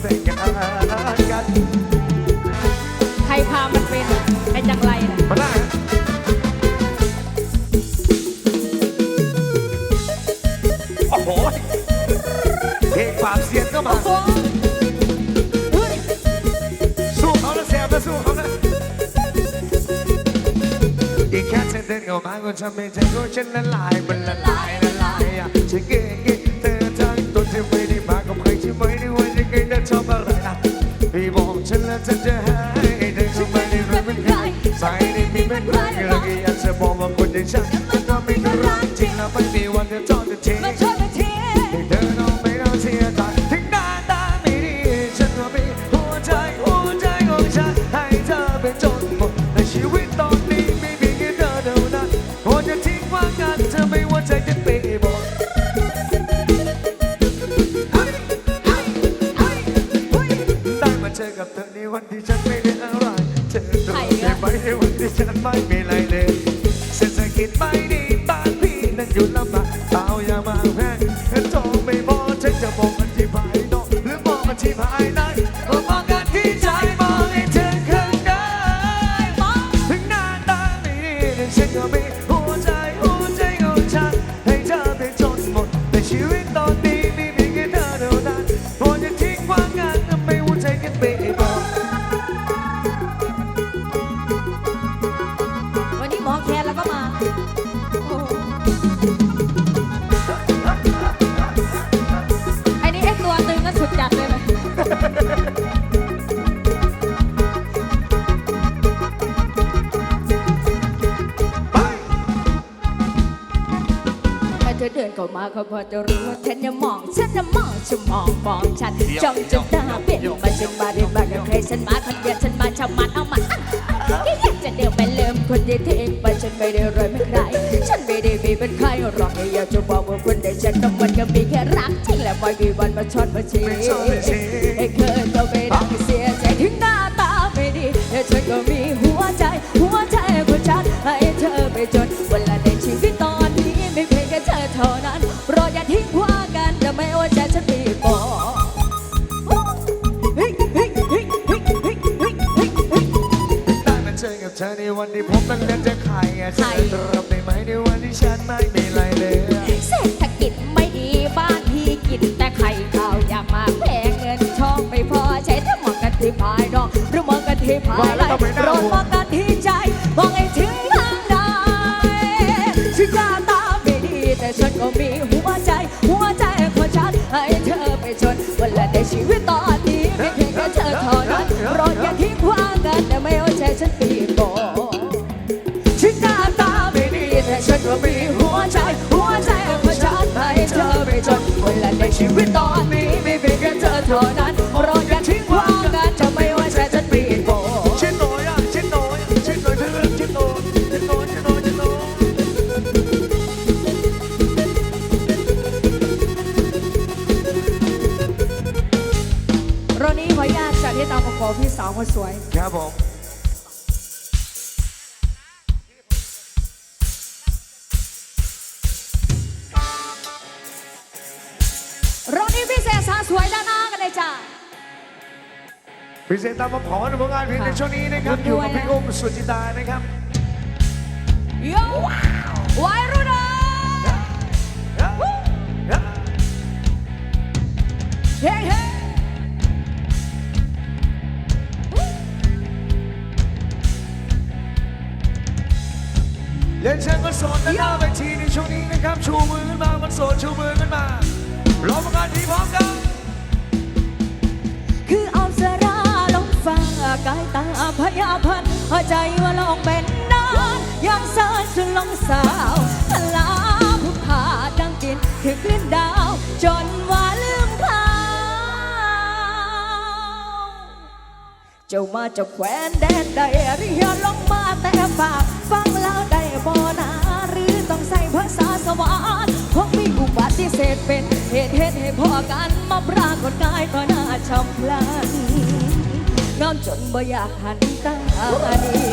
แต่กันใครพามันเป็นไอ้จังไรนะมาได้ฮะโอ้โหเพลงความเสียงก็มาสู้เขาแล้วแซมนสู้เขาแล้อีกแค่เธอเดินเข้าก็ทำให้จของฉันละลายมันละลายละลายอ่เกกลีเธอทั้งตัวที่ไม่ ที่ไม่ได้ว่าจะเก๋เธอชอบอะไรล่ะพี่บอกฉันแล้วฉันจะหายเธอก็ไม่ได้รู้เป็นใครใส่ได้มีเป็นใครแล้วก็อยากจะบอกว่าคนอย่างฉัน you love her. มื่อเธอเดินเข้ามาเขาพอจะรู้ว่าเธอจะมอง ฉันจะมองฉันมองมองฉันจ้องจนตาเปลี่ยนมาฉันมาเรียนมากับใครฉันมาคนเดียวฉันมาชาวมันเอามาอันที่อยากจะเดียวไปเริ่มคนที่ทิ้งไปฉันไม่ได้รวยไม่ใคร ฉันไม่ได้มีเป็นใครหรอกอยากจะบอกว่าคนที่ฉันต้องมันก็มีแค่รักจริงและไม่มีวันมาชดมาชีไม่ชดมาชี้ไอ้เคยก็ไม่ได้เสียใจถึงหน้าตาไม่ดีแต่ฉันก็มี นแต่ไข่ข้าวอยากมาแพงเงินช่องไม่พอใช้ถ้ามองกันที่ภายนอกหรือมองกันที่ภายในโปรดมองกันที่ใจมองให้ถึงทางใดฉันหน้าตาไม่ดีแต่ฉันก็มีหัวใจ หัวใจของฉันให้เธอไปจนเวละในชีวิต นุญาตจัดให้ตามขอพี่สาวคนสวย ครับผมรอบนี้พี่เสกสาวสวยด้านหน้ากันเลยจ้าพิเศษตามมาขอในผลงานเพลงในช่วงนี้นะครับค่ะอยู่กับพี่อุ้มสุจิตานะครับ กายตาพยาพันหัวใจว่าลองเป็นนานยังเสิร์ชจนลงสาวทลาผู้ขาดังกินคือคลื่นดาว จนว่าลืมเขาเจ้ามาจากแคว้นแดนใดเรียลงมาแต่ปากฟังแล้วได้บ่นาหรือต้องใส่ภาษาสวรรค์คงมีอุบัติเหตุเป็นเหตุเหตุให้พ่อกันมาปรากฏกายต่อหน้าชำพลัน งามจนบ่อยากหันตาดี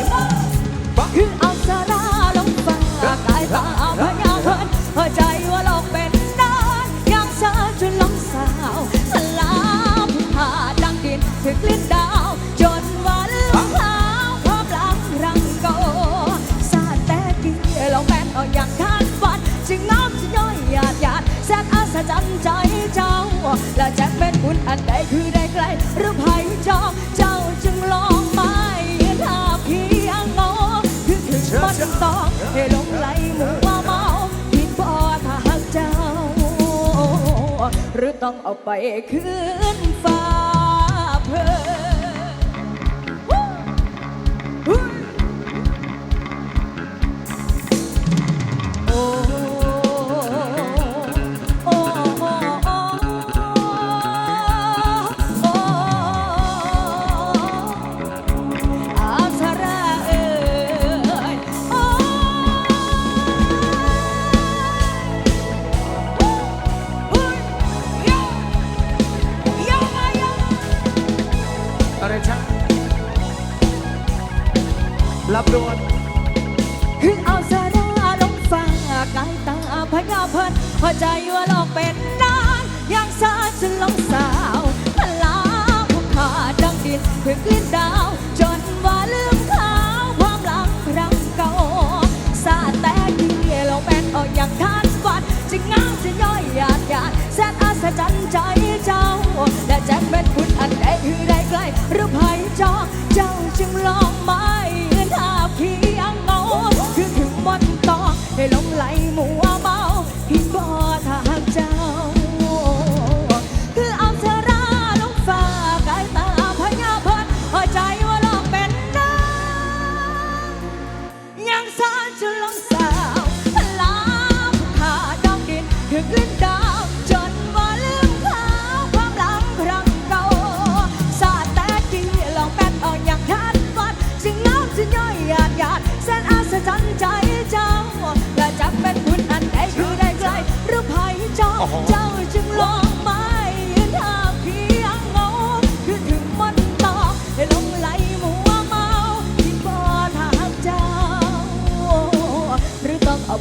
คือเอาสาราลงฟ้ากายตาพยาพันหัวใจว่าโลกเป็นนานยังเธอจนลงสาวสลาผู้ขาดังดินถึงลิ้นดาว จนวันลงเท้าความลังรังโกสาดแต่กี้ลองแม่นเอาอย่างคาดฝันจึงน้ำจะย่อยหยาดหยาดแสนอาสจันใจเจ้าและจะเป็นบุญอันใดคือได้ไกลหรื สองให้ลงไหลหมู่ว่าเมาคิดบ่ถ้าหักเจ้า หรือต้องเอาไปคืน พอใจว่าโลกเป็นน้ำยังสาฉันลองสาวพลาผู้ขาดดังดินเพื่อกลิ้นดาว จนว่าลืมเขาความหลังครั้งเก่าสาแต่ที่เราเป็นออกอย่างทัดฝันจะงามจะย่อยหยาดหยาดแสนอัศจรรย์ใจ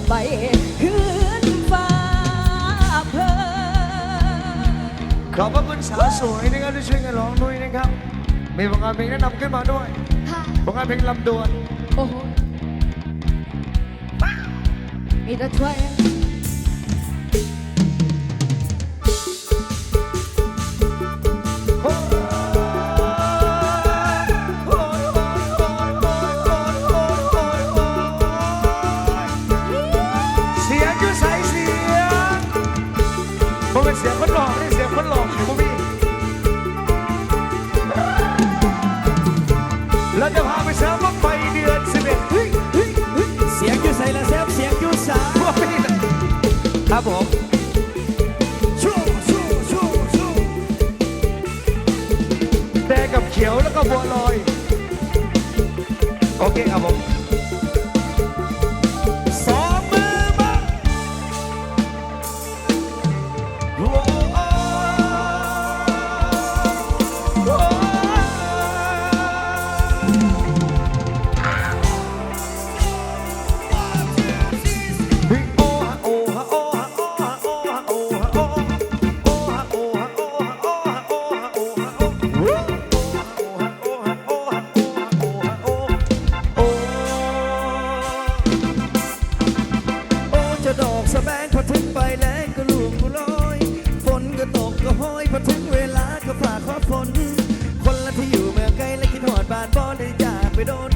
ไปคืนฟ้าเพิ่ขอบพระคุณสาวสวยนะครับที่ช่วยกันร้องด้วยนะครับ มีผลงานเพลงแนะนำขึ้นมาด้วยค่ผลงานเพลงลำดวนโอ้โหมีแต่ช่วย Oh. สะแบงพอถึงไปแล้วก็ลูกกูลอยฝนก็ตกก็ห้อยพอถึงเวลาก็ฝากขอฝนคนละที่อยู่เมืองไกลและคิดหอดบานบ่ได้จากไปโดน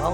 เขา